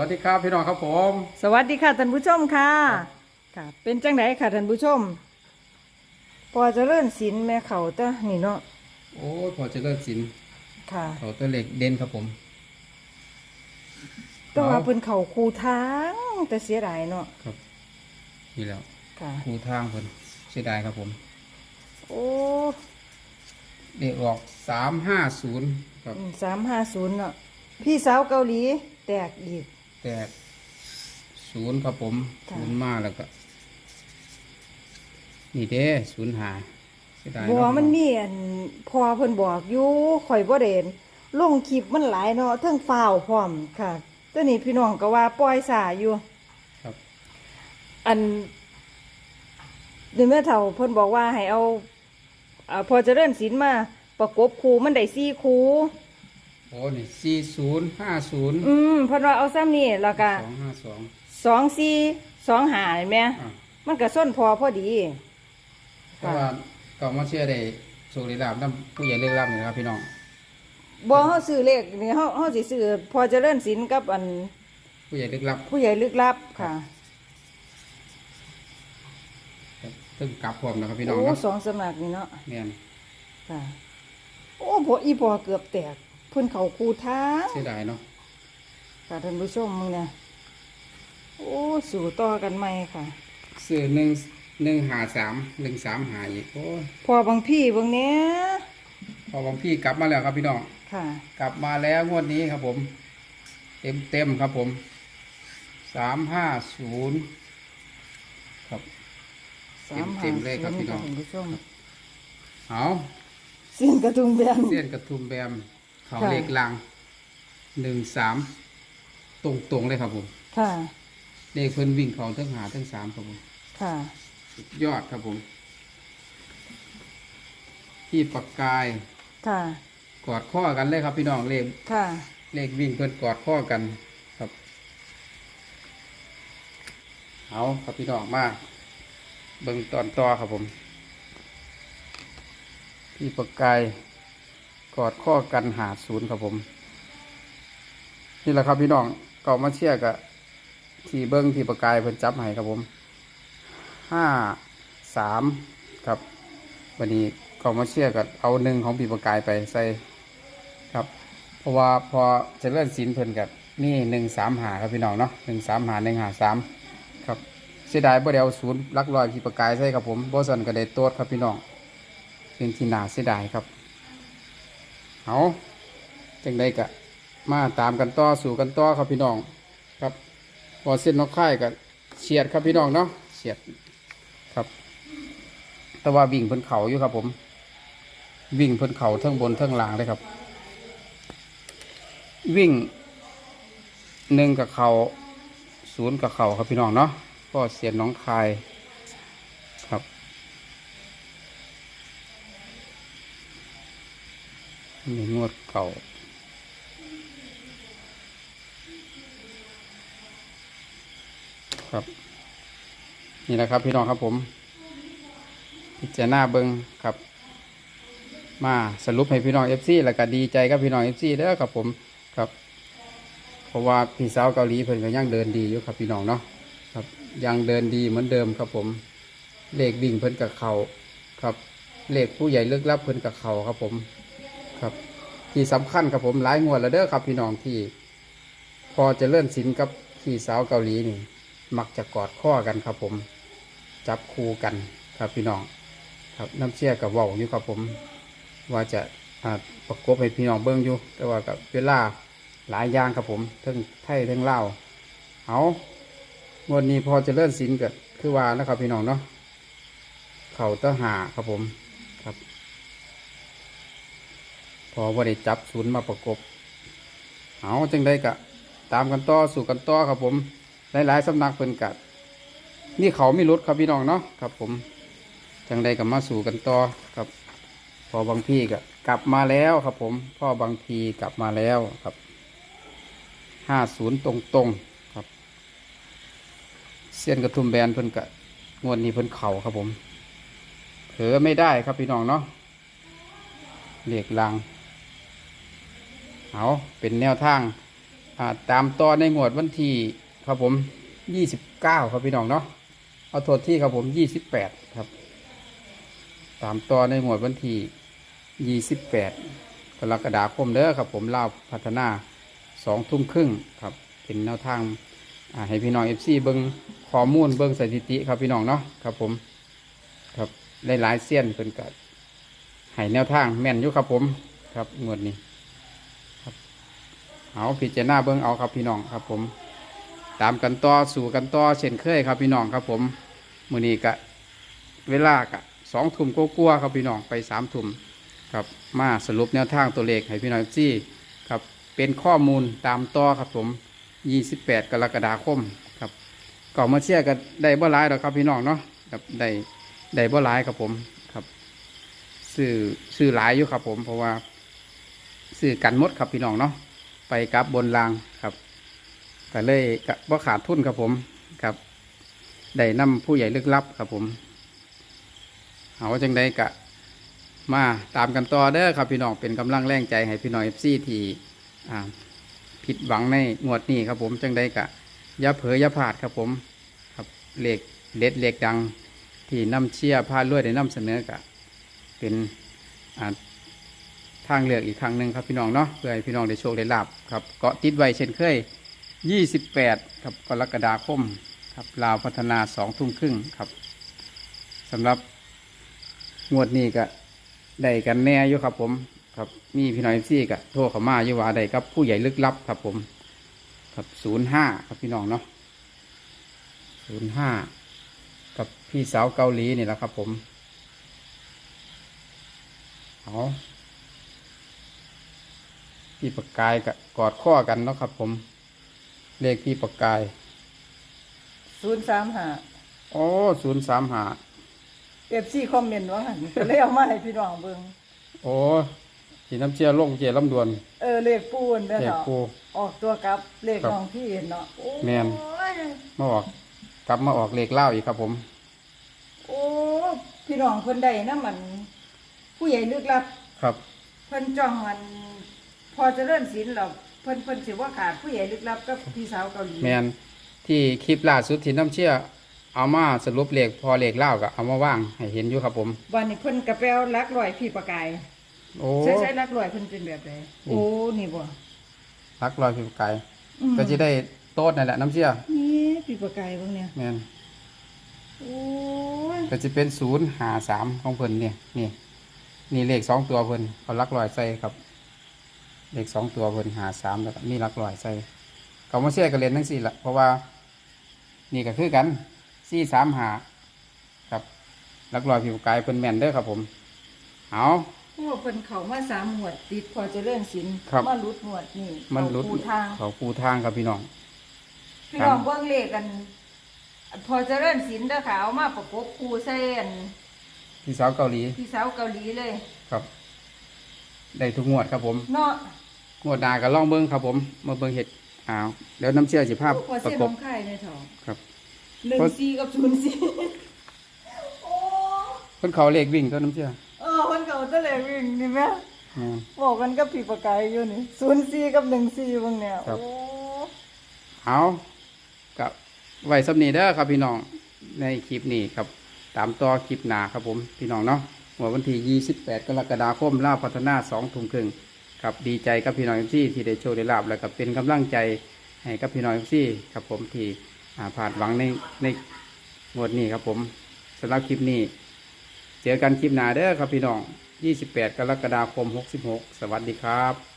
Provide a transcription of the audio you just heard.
วัสดีครับพี่น้องครับผม สวัสดีค่ะท่านผู้ชมค่ะค่ะ เป็นจังไดค่ะท่านผู้ชม พอเจะเลื่อนศิลแม่เขาตะนี่เนาะโอ้ยพอเจะเลิกสินค่ะ เขาตัวเหล็กเด่นครับผมแต่ว่าเอาเพิ่นเขาคูทางแต่เสียดายเนาะครับนี่แล้วค่ะ ครูทางคนเสียดายครับผมโอ้เด็กออกสามห้าศูนย์ครับสามห้าศูนย์เนาะพี่สาวเกาหลีแตกอีก แตกศูนย์ครับผมค่ะ ศูนย์มาแล้วก็ นี่เด้ศูนย์หาเสียดายบัวเาะมันมีอันพอเพิ่นบอกอยู่ข่อยบ่เด่นลงคลิปมันหลายเนาะเทั้งฟ้าวพร้อมค่ะแต่นี่พี่น้องก็ว่าปล่อยสาอยู่ ครับ อันเดี๋ยวแม่เฒ่าเพิ่นบอกว่าให้เอาอาพอเจะเริ่นศิลมาประกบคูมันได้สี่คู โอ้นี่สี่ศูนย์ห้าศูนย์อืมเพิ่นว่าเอาซ้ำนี่แล้วก็สองห้าสอง สองสี่สองหาเห็นไหมอะมันก็ส้นพอพอดี เพราะว่าเก่ามาเชื่อได้โชคดีลาบน้ำผู้ใหญ่เลือกลาบนี่นะครับพี่น้อง บ่เฮาซื้อเลขนี่เฮาเฮาสิซื้อพอเจะเริ่นศิลกับอันผู้ใหญ่เลือกลาบผู้ใหญ่ลึกลับค่ะครับซึ่งกลับพร้อมนะครับพี่น้องโอ้เนาะสองสำนักนี่เนาะเนี่ยค่ะ โอ้พออีพอเกือบแตกเพิ่นเขาคูทางเสียดายเนาะค่ะท่านผู้ชมมึงเนี่ยโอ้สู่ต่อกันใหม่ค่ะซื้อหนึ่งหนึ่งหาสามหนึ่งสามหาอีกโอ้ยพอบางพี่บางเนี้ยพอบางพี่กลับมาแล้วครับพี่น้องค่ะ กลับมาแล้วงวดนี้ครับผม เต็มเต็มๆครับผมสามห้าศูนย์ครับสามเต็มๆเลยครับพี่น้องท่านผู้ชมเอาเส้นกระทุงแบนเสี้ยนกระทุมแบม เขาค่ะเลขลังหนึ่งสามตรงตรงๆเลยครับผม ค่ะ เลขเพิ่นวิ่งเขาทั้งหาทั้งสามครับผม ค่ะ สุดยอดครับผม ที่ปากกาย ค่ะ กอดข้อกันเลยครับพี่น้องเลข ค่ะ เลขวิ่งเพื่อนกอดข้อกันครับ เอาครับพี่น้องมาเบิ่งตอนต่อครับผมพี่ประกาย กอดข้อกันหาศูนย์ครับผม นี่แหละครับพี่น้องเก่ามาเชียร์กะที่เบิ้งที่ประกายเพิ่นจับให้ครับผมห้าสามครับวันนี้เก่ามาเชียร์กับเอาหนึ่งของพี่ประกายไปใส่ครับ เพราะว่าพอจะเลื่อนสินเพิ่นกับนี่หนึ่งสามหาครับพี่น้องเนาะหนึ่งสามหาหนึ่งหาสามครับเสียดายบ่ได้เอาศูนย์ลักลอยพี่ประกายใส่ครับผมบ่สันก็ได้โตดครับพี่น้องเป็นที่นาเสียดายครับ เอาจังใดกะ มาตามกันต่อสู่กันต่อครับพี่น้อง ครับพอเส้นนกไข่กับเฉียดครับพี่น้องเนาะเฉียดครับแต่ว่าวิ่งเพิ่นเขาอยู่ครับ ผม วิ่งเพิ่นเขาเทั้งบนเทั้งล่างเลยครับ วิ่งหนึ่งกับเขาศูนย์กับเขาครับพี่น้องเนาะก็เสียนน้องคายครับ มีงวดเก่า ครับ นี่แหละครับพี่น้องครับผม พิจารณาเบิงครับ มาสรุปให้พี่น้องเอฟซีแล้วก็ดีใจกับพี่น้องเอฟซีเด้อครับผมครับ เพราะว่าพี่สาวเกาหลีเพิ่นก็ยังเดินดีอยู่ครับพี่น้องเนาะครับยังเดินดีเหมือนเดิมครับผม เลขวิ่งเพิ่นกับเขาครับ เลขผู้ใหญ่เลือกลับเพิ่นกับเขาครับผม ครับ ที่สำคัญครับผมหลายงวดแล้วเด้อครับ พี่น้องที่ พอจะเลื่อนสินกับพี่สาวเกาหลีนี่มักจะกอดข้อกันครับ ผม จับคู่กันครับพี่น้อง ครับน้ำเชี่ยกับว่าอยู่ครับผม ว่าจะประกบให้พี่น้องเบิ้งอยู่ แต่ว่ากับเวลาหลายอย่างครับผมทั้งไทยทั้งเล่าเอางวดนี้พอจะเลื่อนสินก็คือว่านะครับพี่น้องเนาะเขาตะหาครับผมครับ พอว่าได้จับศูนย์มาประกบ เอาจังได้กะ ตามกันต่อสู่กันต่อครับผม หลายๆสำนักเพิ่นกัดนี่เขาไม่ลดครับพี่น้องเนาะครับผม จังใดกับมาสู่กันต่อครับ พอบางพี่ก็กลับมาแล้วครับผม พ่อบางพีกลับมาแล้วครับห้าศูนย์ตรงตรงๆครับเส้ยนกระทุ่มแบนเพิ่นกะงวดนี้เพิ่นเข่าครับผมเผลอไม่ได้ครับพี่น้องเนาะเหล็กลาง เอาเป็นแนวทางาตามต่อในงวดวันที่ครับผมยี่สิบเก้าครับพี่น้องเนาะเอาโทษที่ครับผมยี่สิบแปดครับ ตามต่อในงวดวันที่ยี่สิบแปดกรกฎาคมเด้อครับผมเล่าพัฒนาสองทุ่มครึ่งครับ เป็นแนวทางให้พี่น้องเอฟซีเบิ้งข้อมูลเบิ้งสถิติครับพี่น้องเนาะครับผมครับหลายๆเสี้ยนเป็นกัให้แนวทางแม่นอยู่ครับผมครับงวดนี้ เอาพิจารณาเบิ้งเอาครับพี่น้องครับผม ตามกันต่อสู่กันต่อเช่นเคยครับพี่น้องครับผมมือนี้กะเวลากะสองทุ่มก็กลัวๆครับพี่น้องไปสามทุ่มครับมาสรุปแนวทางตัวเลขให้พี่น้องจี้ครับเป็นข้อมูลตามต่อครับผม 28 กรกฎาคมครับก่อนมาเชียร์กันได้บ่หลายหรอกครับพี่น้องเนาะครับได้ได้บ่หลายครับผมครับซื้อซื้อหลายอยู่ครับผมเพราะว่าซื้อกันมดครับพี่น้องเนาะ ไปกับบนรางครับก็เลยกะบ่ขาดทุนครับผมครับได้นำผู้ใหญ่ลึกลับครับผมเอาจังใดกะมาตามกันต่อเด้อครับพี่น้องเป็นกำลังแรงใจให้พี่น้องเอฟซีที่ผิดหวังในงวดนี้ครับผมจังใดกะย่าเผลอย่าพลาดครับผมครับเหลขเด็ดเหลขดังที่นำเชียร์พาลวยได้นำเสนอกะเป็นอ่า ทางเลือกอีกครั้งหนึ่งครับพี่น้องเนาะเพื่อให้พี่น้องได้โชคได้ลาบครับเกาะติดไว้เช่นเคย 28ครับกรกฎาคมครับลาวพัฒนาสองทุ่มครึ่งครับสำหรับงวดนี้ก็ได้กันแน่อยู่ครับผมครับมีพี่น้องซี่ก็โทรเข้ามาอยู่ว่าได้กับผู้ใหญ่ลึกลับครับผมครับ05ครับพี่น้องเนาะ05กับพี่สาวเกาหลีนี่แหละครับผมเอา พี่ประกายกับกอดข้อกันเนาะครับ ผม เลขพี่ประกายศูนย์สามห้าโอ้ศูนย์สามหาเอฟซีคอมเมนต์ว่าหันก็เลยเอามาให้พี่น้องเบิ่งโอ้สีน้ำเชียลงเจลำดวน เออเลขปูนเด้อเลขเนาะปู ออกตัวกับเลขครับ น้องพี่เนาะโอ้ยแม่นมาออก กลับมาออกเลขเล่าอีกครับผม โอ้พี่น้องเพิ่นได้นะมัน ผู้ใหญ่ลึกลับ ครับ เพิ่นจ้องมัน พอเจะเริ่มศิลป์แล้วเพิ่นเพิ่นสิว่าขาดผู้ใหญ่ลึกลับกับพี่สาวเกาหลีแมนที่คลิปล่าสุดที่น้ำเชียเอามาสรุปเลขพอเลขเล่าก็เอามาว่างให้เห็นอยู่ครับผม วันนี้เพิ่นกระเป๋าลักลอยพี่ประกายโอ้ใช้ใช้ลักลอยเพิ่นเป็นแบบไหนโอ้นี่บ่รักรอยพี่ประกายอืมก็จะได้โต๊ดนั่นแหละน้ำเชียนี่พี่ประกายเบิ่งเนี่ยแมนโอ้ยก็จะเป็นศูนย์หาสามของเพิ่นเนี่ยนี่นี่เลขสองตัวเพิ่นเขาลักลอยใส่ครับ เลขสองตัวเพิ่นหาสามแล้วก็มีลักลอยใส่เขามาเชื่อกันเรียนทั้งสี่ละเพราะว่านี่ก็คือกันสี่สามหาครับลักลอยผิวกายเพิ่นแม่นเด้อครับผมเอาพวกเพิ่นเข้ามาสามหมวดติดพอเจะเริ่มศิลป์ครับมาลุดหมวดนี่มันรุดเข้าคู่ทาง เขาปูทางครับพี่น้อง พี่น้องเบิ่งเลขกัน พอเจะเริ่มศิลป์เด้อค่ะเอามาประกบคู่ใส่อันพี่สาวเกาหลี พี่สาวเกาหลีเลย ครับ ได้ทุกงวดครับผม เนาะงวดหนาก็ลองเบิ้งครับผม มาเบิ้งเห็ดอ้าวเดี๋ยวน้ำเชื่อสิภาพพอประเส้นกน้บองไข่ในท้องครับ หนึ่งสี่กับศูนย์สี่โอ้เพิ่นเขาเลขวิ่งตัวน้ำเชื่อเออเพิ่นเขาตะเลวิ่งนี่แม่อืม บอกกันกับพี่ประกายอยู่นี่ศูนย์สี่กับหนึ่งสี่เบิ่งเนี่ยครับ โอ้เอากับไว้สำนีเด้อครับพี่น้องในคลิปนี้ครับ ตามต่อคลิปหนาครับผมพี่น้องเนาะ วันที่ 28 กรกฎาคมลาวพัฒนา2ทุ่มครึ่งครับดีใจกับพี่น้องเอฟซีที่ได้โชว์ได้ลาบแล้วก็เป็นกำลังใจให้กับพี่น้องเอฟซีครับผมที่ผ่านหวังในในงวดนี้ครับผมสำหรับคลิปนี้ เจอกันคลิปหน้าเด้อครับพี่น้อง 28 กรกฎาคม 66 สวัสดีครับ